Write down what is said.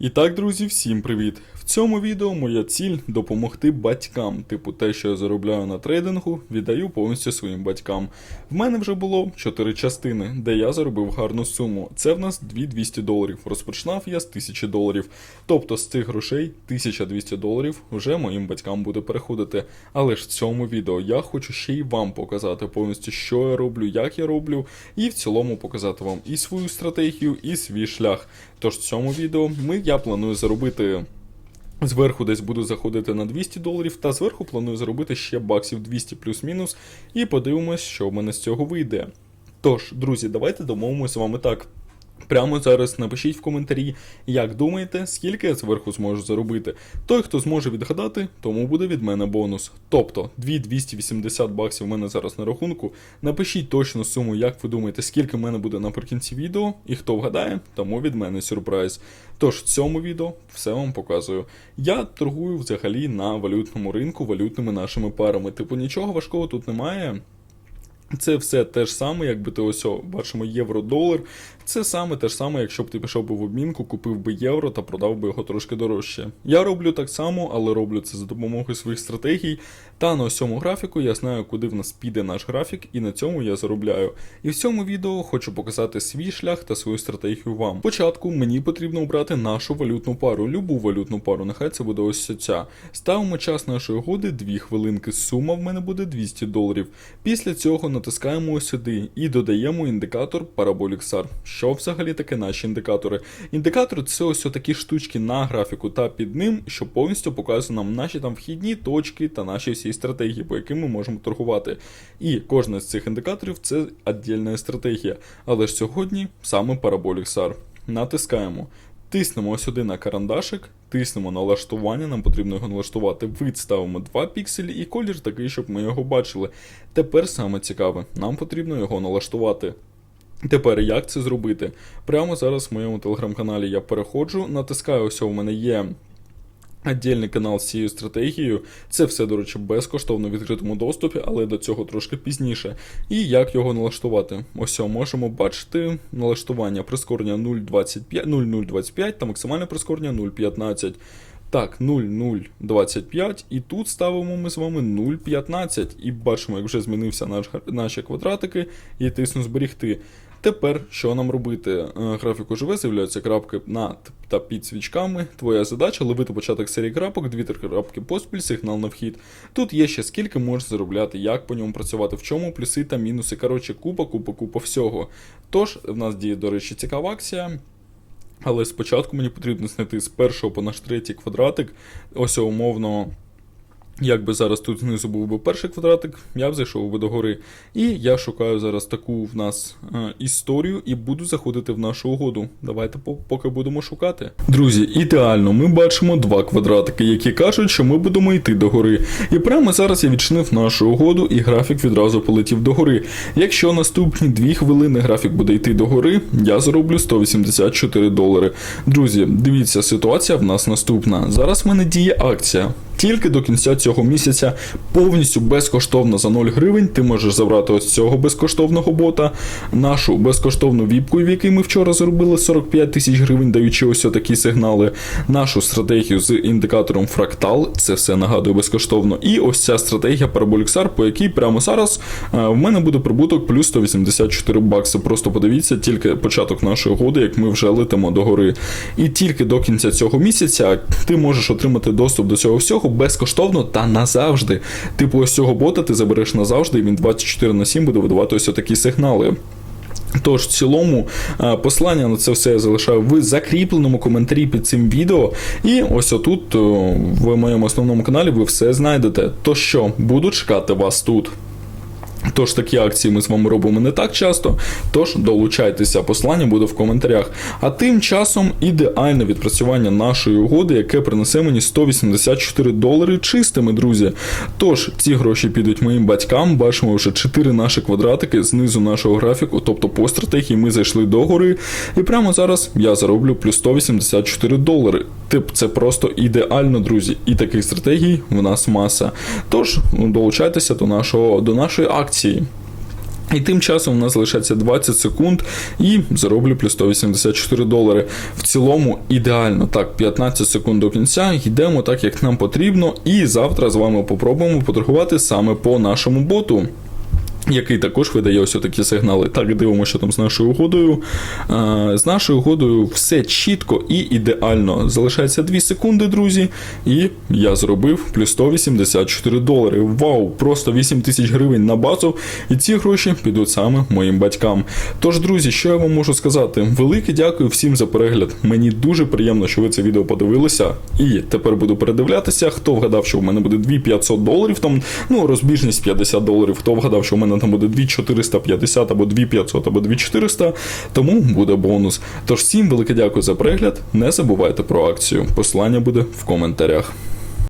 І так, друзі, всім привіт! В цьому відео моя ціль допомогти батькам, типу те, що я заробляю на трейдингу, віддаю повністю своїм батькам. В мене вже було 4 частини, де я заробив гарну суму. Це в нас 2200 доларів. Розпочинав я з 1000 доларів. Тобто з цих грошей 1200 доларів вже моїм батькам буде переходити. Але ж в цьому відео я хочу ще й вам показати повністю, що я роблю, як я роблю, і в цілому показати вам і свою стратегію, і свій шлях. Тож в цьому відео ми я планую заробити. Зверху десь буду заходити на 200 доларів, та зверху планую заробити ще баксів 200 плюс-мінус, і подивимось, що в мене з цього вийде. Тож, друзі, давайте домовимося з вами так. Прямо зараз напишіть в коментарі, як думаєте, скільки я зверху зможу заробити. Той, хто зможе відгадати, тому буде від мене бонус. Тобто 2280 баксів в мене зараз на рахунку. Напишіть точну суму, як ви думаєте, скільки в мене буде наприкінці відео, і хто вгадає, тому від мене сюрприз. Тож в цьому відео все вам показую. Я торгую взагалі на валютному ринку валютними нашими парами. Типу нічого важкого тут немає. Це все те ж саме, якби ти ось бачимо євро-долар. Це саме те ж саме, якщо б ти пішов би в обмінку, купив би євро та продав би його трошки дорожче. Я роблю так само, але роблю це за допомогою своїх стратегій. Та на ось цьому графіку я знаю, куди в нас піде наш графік, і на цьому я заробляю. І в цьому відео хочу показати свій шлях та свою стратегію вам. Спочатку мені потрібно обрати нашу валютну пару, любу валютну пару, нехай це буде ось ця. Ставимо час нашої угоди 2 хвилинки. Сума в мене буде 200 доларів. Після цього натискаємо сюди і додаємо індикатор Parabolic SAR. Що взагалі таке наші індикатори? Індикатори це ось такі штучки на графіку та під ним, що повністю показує нам наші там вхідні точки та наші всі стратегії, по яким ми можемо торгувати. І кожна з цих індикаторів це віддільна стратегія. Але ж сьогодні саме Parabolic SAR. Натискаємо. Тиснемо сюди на карандашик, тиснемо налаштування, нам потрібно його налаштувати. Вид ставимо 2 пікселі і колір такий, щоб ми його бачили. Тепер саме цікаве, нам потрібно його налаштувати. Тепер як це зробити? Прямо зараз в моєму телеграм-каналі я переходжу, натискаю, ось у мене є. Отдільний канал з цією стратегією. Це все, до речі, безкоштовно в відкритому доступі, але до цього трошки пізніше. І як його налаштувати? Ось можемо бачити налаштування прискорення 0.25 0.025 та максимальне прискорення 0.15. Так, 0,025, і тут ставимо ми з вами 0,15. І бачимо, як вже змінився наш, наші квадратики, і тисну зберігти. Тепер що нам робити? Е, Графіку живе, з'являються крапки над та під свічками. Твоя задача ловити початок серії крапок, дві-три крапки поспіль, сигнал на вхід. Тут є ще скільки можеш заробляти, як по ньому працювати, в чому плюси та мінуси. Коротше, купа, купа, купа всього. Тож, в нас діє, до речі, цікава акція. Але спочатку мені потрібно знайти з першого по наш третій квадратик. Ось умовно. Якби зараз тут знизу був би перший квадратик, я б зайшов би до гори. І я шукаю зараз таку в нас е, історію і буду заходити в нашу угоду. Давайте поки будемо шукати. Друзі, ідеально, ми бачимо два квадратики, які кажуть, що ми будемо йти до гори. І прямо зараз я відчинив нашу угоду, і графік відразу полетів до гори. Якщо наступні дві хвилини графік буде йти до гори, я зароблю 184 долари. Друзі, дивіться, ситуація в нас наступна. Зараз в мене діє акція. Тільки до кінця цього місяця повністю безкоштовно за 0 гривень ти можеш забрати ось цього безкоштовного бота, нашу безкоштовну віпку, в якій ми вчора заробили 45 тисяч гривень, даючи ось такі сигнали, нашу стратегію з індикатором фрактал, це все нагадую безкоштовно. І ось ця стратегія Parabolixar, по якій прямо зараз е, в мене буде прибуток плюс 184 бакси. Просто подивіться тільки початок нашої угоди, як ми вже летимо до гори. І тільки до кінця цього місяця ти можеш отримати доступ до цього всього безкоштовно та назавжди. Типу, ось цього бота ти забереш назавжди, і він 24 на 7 буде видавати ось такі сигнали. Тож, в цілому, послання на це все я залишаю в закріпленому коментарі під цим відео. І ось отут, е, в моєму основному каналі, ви все знайдете. То що, буду чекати вас тут. Тож такі акції ми з вами робимо не так часто. Тож долучайтеся, посилання буде в коментарях. А тим часом ідеальне відпрацювання нашої угоди, яке принесе мені 184 долари чистими, друзі. Тож ці гроші підуть моїм батькам. Бачимо вже 4 наші квадратики знизу нашого графіку, тобто по стратегії ми зайшли до гори. І прямо зараз я зароблю плюс 184 долари. Тип, це просто ідеально, друзі. І таких стратегій в нас маса. Тож долучайтеся до нашого до нашої акції. І тим часом у нас лишається 20 секунд і зароблю плюс 184 долари. В цілому ідеально. Так, 15 секунд до кінця, йдемо так, як нам потрібно, і завтра з вами попробуємо поторгувати саме по нашому боту. Який також видає ось такі сигнали. Так, дивимося, що там з нашою угодою. З нашою угодою все чітко і ідеально. Залишається 2 секунди, друзі. І я зробив плюс 184 долари. Вау! Просто 8 тисяч гривень на базу. І ці гроші підуть саме моїм батькам. Тож, друзі, що я вам можу сказати? Велике дякую всім за перегляд. Мені дуже приємно, що ви це відео подивилися. І тепер буду передивлятися, хто вгадав, що в мене буде 2500 доларів. Там ну розбіжність 50 доларів. Хто вгадав, що в мене там буде 2450 або 2500 або 2400, тому буде бонус. Тож всім велике дякую за перегляд. Не забувайте про акцію. Посилання буде в коментарях.